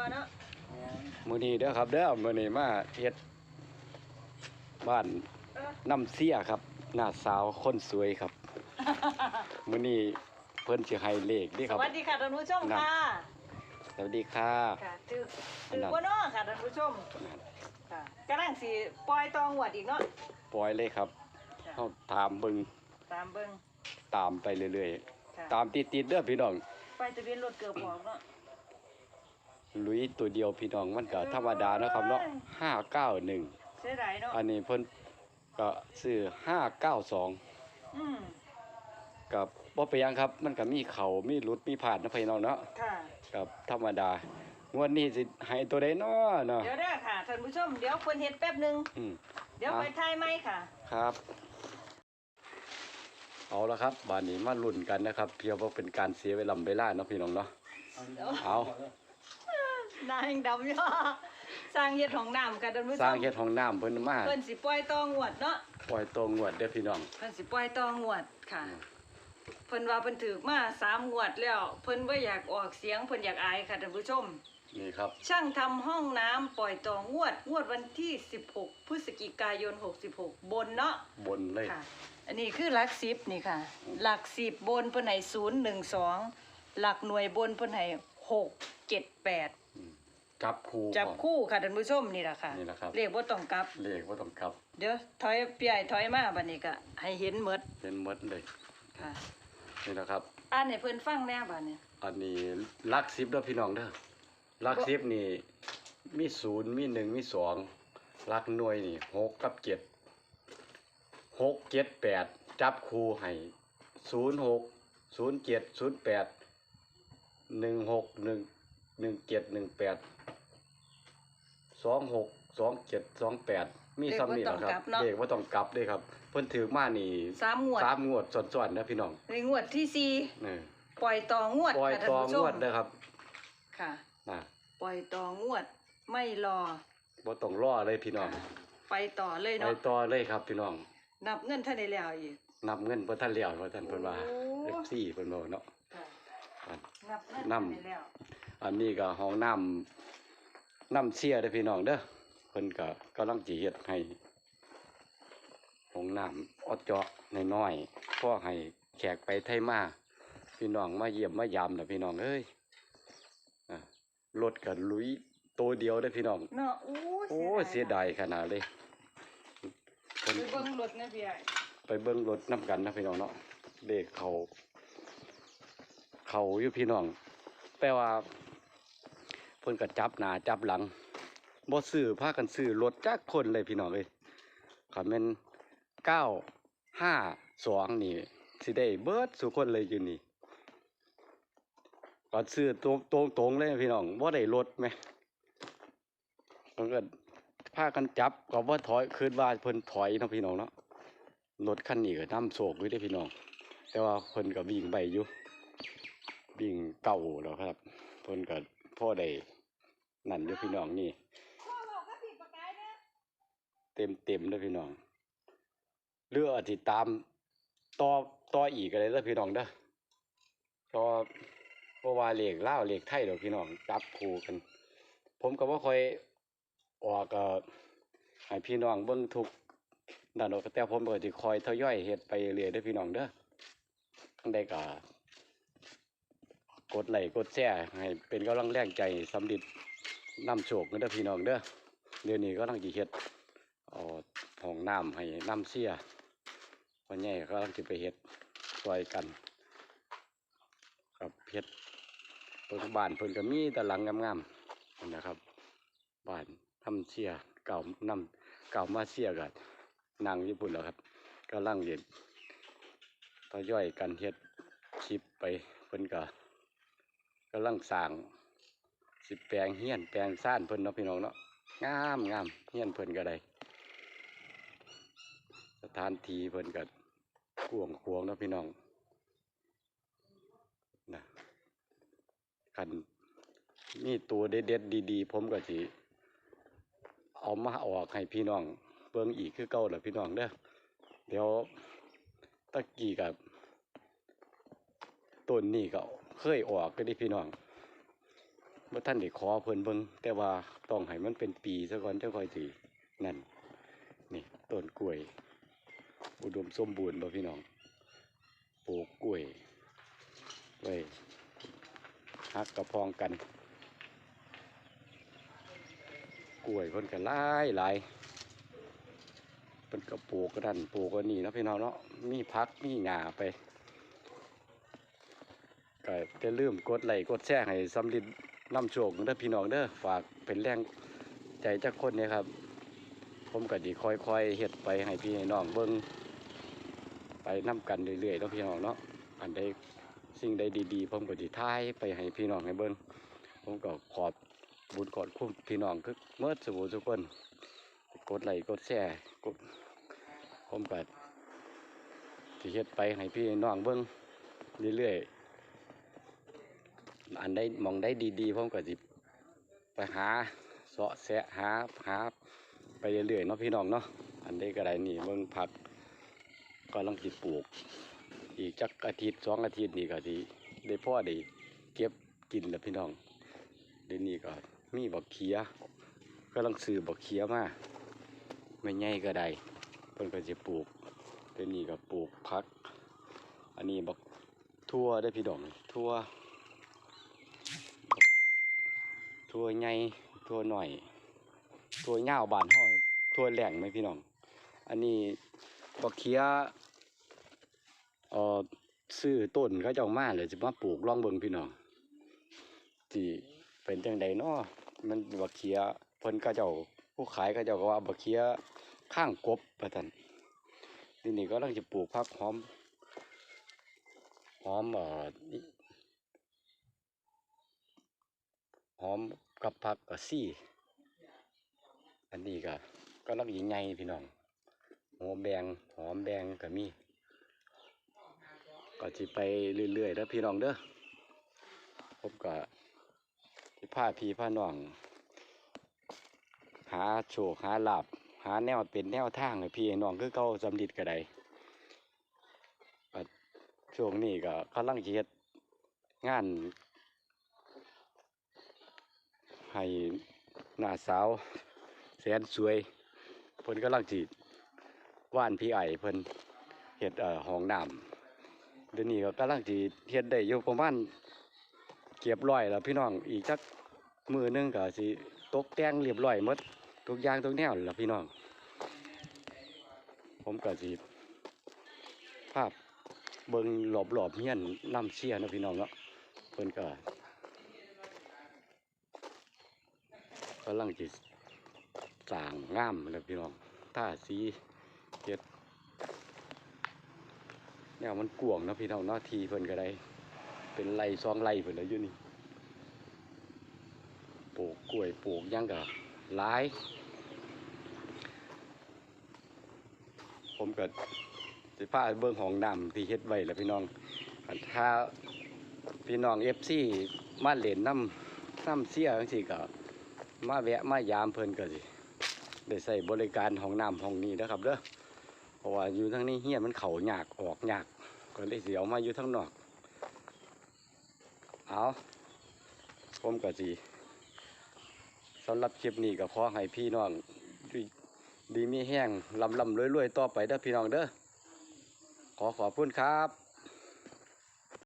อเนาะมื้อนี้เด้อครับเด้อมื้อนี้มาเฮ็ดบ้านเออน้ำเสียครับหน้าสาวคนสวยครับ มื้อนี้เพิ่นสิให้เลขเด้สครับ วัสดีค่ะท่านผู้ชมนั่นค่ะสวัสดีค่ะ ค่ะถืออันถือนั้นว่าน้อค่ะท่านผู้ชมค่ะกำลังสิปล่อยตองหวดอีกเนาะปล่อยเลยครับค่ะเฮาตามเบิ่งตามเบิ่งตามไปเรื่อยค่ะๆ ตามติดๆเด้อพี่น้อง ไปทะเบียนรถเกือบออกเนาะ ลุยตัวเดียวพี่น้องมันก็ธรรมดาเนาะครับเนาะ591เสียดายเนาะอันนี้เพิ่นก็ซื้อ592อืมกับบ่ไปนหยังครับมันก็มีเขามีหลุดมีผ่านนะพี่น้องเนาะค่ะ กับธรรมดางวดนี้สิให้ตัวใดเนาะเนาะเดี๋ยวเด้อค่ะท่านผู้ชมเดี๋ยวเพิ่นเฮ็ดแป๊บหนึง อืม เดี๋ยวไปถ่ายไหมค่ะ ครับ เอาละครับบานนี้มาลุ้นกันนะครับ เพียงว่าเป็นการเสียเวลาเวลาเนาะพี่น้องเนาะเอา นายดำย่อสร้างเฮ็ดของน้ำค่ะท่านผู้ชมสร้างเฮ็ดห้องน้ำเพิ่นมาเพิ่นสิปล่อยตองหวดเนาะปล่อยตัวงวดเด้อพี่น้องเพิ่นสิปล่อยตองวดค่ะอืมเพิ่นว่าเพิ่นถือมาสามงวดแล้ว เพิ่นบ่อยากออกเสียงเพิ่นอยากอายค่ะท่านผู้ชมนี่ครับ ช่างทำห้องน้ำปล่อยต่องวด งวดวันที่ 16 พฤศจิกายน 66 บนเนาะบนเลยค่ะ อันนี้คือหลักสิบนี่ค่ะ หลักสิบบนเพิ่นให้ศูนย์หนึ่งสองหลักหน่วยบนเพิ่นให้หกเจ็ดแปด จับคู่จับพร้อม คู่ค่ะท่านผู้ชมนี่แหละค่ะนี่แหละครับเรียกว่าต้องกลับ เลขบ่ต้องกลับเดี๋ยวถอยพี่ใหญ่ถอยมาบัดนี้ก็ให้เห็นหมดเห็นหมดเลยค่ะ นี่นะครับ อ่านให้เพิ่นฟังแน่บัดนี้ อันนี้หลัก10เด้อพี่น้องเด้อหลัก10นี่มีศูนย์มีหนึ่งมีสองหลักหน่วยนี่หกกับเจ็ดหกเจ็ดแปดจับคู่ให้ศูนย์หกศูนย์เจ็ดศูนย์แปดหนึ่งหกหนึ่งหนึ่งเจ็ดหนึ่งแปด สองหกสองเจ็ดสองแปดมีซ้ำนี่แหละครับเด็กว่าต้องกลับเด้ครับ เพิ่นถือมานี่สามงวดสามงวดซ้อนๆนะพี่น้องในงวดที่สี่นี่ปล่อยต่องวดปล่อยค่ะท่านต่อผู้ชงมวดนะครับ ค่ะนะปล่อยต่องวดไม่รอบ่ต้องรอเลยพี่น้อง ไปต่อเลยไปเนาะต่อเลยครับพี่น้อง นับเงินท่านได้แล้วอีกนับเงินบ่ทันแล้วว่าท่านเพิ่นว่าโอ้ FC เพิ่นบอกเนาะค่ะอันนับเงินนำท่านได้แล้วอันนี้ก็ห้องน้ำ น้ำเสียเด้อพี่น้องเด้อเพิ่นก็กำลังสิเฮ็ดให้ห้องน้ำออดเจาะน้อยๆพอให้แขกไปไทยมาพี่น้องมาเยี่ยมมายามน่ะพี่น้องเอ้ยอะรถก็ลุยตัวเดียวเด้อพี่น้อง เนาะโอ้โอ้เสียดายขนาดเลยเพิ่นไปเบิ่งรถนะพี่ใหญ่ไปเบิ่งรถน้ำกันนะพี่น้องเนาะเด็กเขา เขาอยู่พี่น้อง แต่ว่า เพิ่นก็จับหนาจับหลังบ่ซื้อพากันซื้อรถจักคนเลยพี่น้องเอ้ยคันแม่นเก้าห้าสองนี่สิได้เบิดสุคนเลยอยู่นี่ก็ซื้อตรงตรงตรงเลยพี่น้องบ่ได้รถไหมเพิ่นก็พากันจับก็บ่ถอยคืนว่าเพิ่นถอยเนาะพี่น้องเนาะรถคันนี้ก็นำโศกอยู่เด้พี่น้อง แต่ว่าเพิ่นก็วิ่งไปอยู่วิ่งเก่าแล้วครับเพิ่นก็ พ่อได้นั่นอยู่พี่น้องนี่ เต็มเต็มเลยพี่น้องเรืออาจสิตามต่อต่ออีกอะไรแล้วพี่น้องเด้อต่อเพราะว่าเหลขลาวเลขไทยดอพี่น้องจับคู่กัน ผมก็บ่ค่อยออกเออให้พี่น้องเบิ่งทุกนั่นดอกแต่ผมก็สิคอยทยอยเฮ็ดไปเรื่อยเด้อพี่น้องเด้อจั่งใดก็ กดไหลกดแชร์ให้เป็นกำลังแรงใจสำลิดน้ำโชคเด้อพี่น้องเด้อเดี๋ยวนี้ก็ต้องจีเฮ็ดเอาห้องน้ำให้น้ำเสียวันนี้ก็ต้องจะไปเฮ็ดซอยกันกับเฮ็ดเพิ่นบ้านเพิ่นก็มีแต่หลังงามๆนะครับบ้านน้ำเสียเก่าน้ำเก่ามาเสียกันนั่งญี่ปุ่นแล้วครับกำลังเฮ็ดต่อย่อยกันเฮ็ดคลิปไปเพิ่นก็ กำลังสร้างสิแปลงเฮี้ยนแปลงซ่านเพิ่นเนาะพี่น้องเนาะงามงามเฮี้ยนเพิ่นก็ได้สถานที่เพิ่นก็กวงขวงเนาะพี่น้องนะคันมีตัวเด็ดๆดีๆ ผมก็สิเอามาออกให้พี่น้องเบิ่งอีกคือเก่าแหละพี่น้องเด้อเดี๋ยวตะกี้กับต้นนี่ก็ เคยออกก็ได้พี่น้องบ่อท่านได้ขอเพิ่นเบิ่งแต่ว่าต้องให้มันเป็นปีซะก่อนจังค่อยสินั่นนี่ต้นกล้วย อุดมสมบูรณ์บ่พี่น้องปลูกกล้วยไว้ฮักกระพองกัน กล้วยเพิ่นก็หลายหลายเพิ่นก็ปลูกกระดันปลูกกันนี่นะพี่น้องเนาะมีพักมีหญ้าไป ก็จะลืมกดไลค์กดแชร์ให้สำลิดน้ำโชคเด้อพี่น้องเด้อฝากเป็นแรงใจจักคนเนี่ยครับ ผมก็ดีค่อยๆเฮ็ดไปให้พี่ให้น้องเบิ่งไปนํกันเรื่อยๆเนาะพี่น้องเนาะอันใดสิ่งใดดีๆ ผมก็ดีท้ายไปให้พี่น้องให้เบิ่งผมก็ขอบบุญขอบคุณพี่น้องคือเมื่อสู่ทุกคนกดไลค์กดแชร์กดผมก็สิเฮ็ดไปให้พี่น้องเบิ่งเรื่อยๆ อันได้มองได้ดีๆผมก็สิไปหาเสาะแสะหาหาไปเรื่อยๆเนาะพี่น้องเนาะอันได้ก็ได้นี่เบิ่งผักก็ลังสิปลูก อีกจักอาทิตย์สองอาทิตย์นี่ก็สิได้พ่อได้เก็บกินแล้วพี่น้องเดี๋ยวนี้ก็มีบักเขียก็ลังซื้อบักเขียมาไม่ใหญ่ก็ได้เพิ่นก็สิปลูกเดี๋ยวนี้ก็ปลูกผัก อันนี้บักทั่วได้พี่น้องทั่ว ทั่วใหญ่ทั่วหน่อยทั่วเงาบานห้อทั่วแหล่งไหมพี่น้อง อันนี้บักเคียเอ่อซื้อต้นเขาเจ้ามาเลยจะมาปลูกลองเบิงพี่น้องที่เป็นจังใดเนาะมันบักเคียเพิ่นเขาเจ้าผู้ขายเขาเจ้าก็ว่าบักเคียข้างกบประทันทีนี้ก็กำลังจะปลูกผักหอมหอมเอ่อ หอมกับผักกะซี่ อันนี้ก็ก็ลักยิงไงพี่น้องหอมแบงหอมแบงก็มีก็สิไปเรื่อยๆแล้วพี่น้องเด้อผมก็สิพาพี่พาน้อง หาโชคหาหลาบหาแนวเป็นแนวทางให้พี่น้องคือเก่าสำลิดก็ได้ช่วงนี้ก็กำลังเฮ็ดงาน ให้หน้าสาว แสนสวย เพิ่นกำลังจีดว่านพี่ไอเพิ่นเฮ็ดเอ่อห้องน้ำเดี๋ยวนี้ก็กำลังจีเฮ็ดได้อยู่ประมาณเก็บร้อยแล้วพี่น้องอีกจักมือหนึงก็สิตกแต่งเรียบร้อยหมดทุกอย่างทุกแนวแล้วพี่น้อง ผมก็สิภาพเบิ่งรอบๆเฮียนน้ำเชี่ยนะพี่น้องเนาะเพิ่นก็ กำลังจะสางงามแล้วพี่น้องท่าสีเฮ็ดแนวมันกวงนะพี่น้องเนาะทีเพิ่นก็ได้ เป็นไรซองไรเพิ่นแล้วอยู่นี่ปลูกกล้วยปลูกยังก็หลาย ผมก็สิพาเบิ่งห้องน้ำที่เฮ็ดไว้แล้วพี่น้องถ้าพี่น้อง FC มาเล่นน้ำน้ำเสียจังซี่ก็ มาแวะมายามเพิ่นก็สิได้ใส่บริการห้องน้ำห้องนี้นะครับเด้อเพราะว่าอยู่ทั้งนี้เฮียมันเข่ายากออกหยากก็เลยเสิเอามาอยู่ทั้งนอก เอาผมก็สิสำหรับคลิปนี้ก็ขอให้พี่น้องดีดีมีแห้งลำลำรวยๆต่อไปเด้อพี่น้องเด้อขอขอบคุณครับ